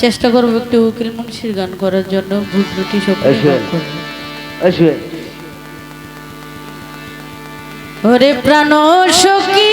চেষ্টা করব একটু উকিল মুন্সির গান করার জন্য ভুল ত্রুটি সব ওরে প্রাণ সখী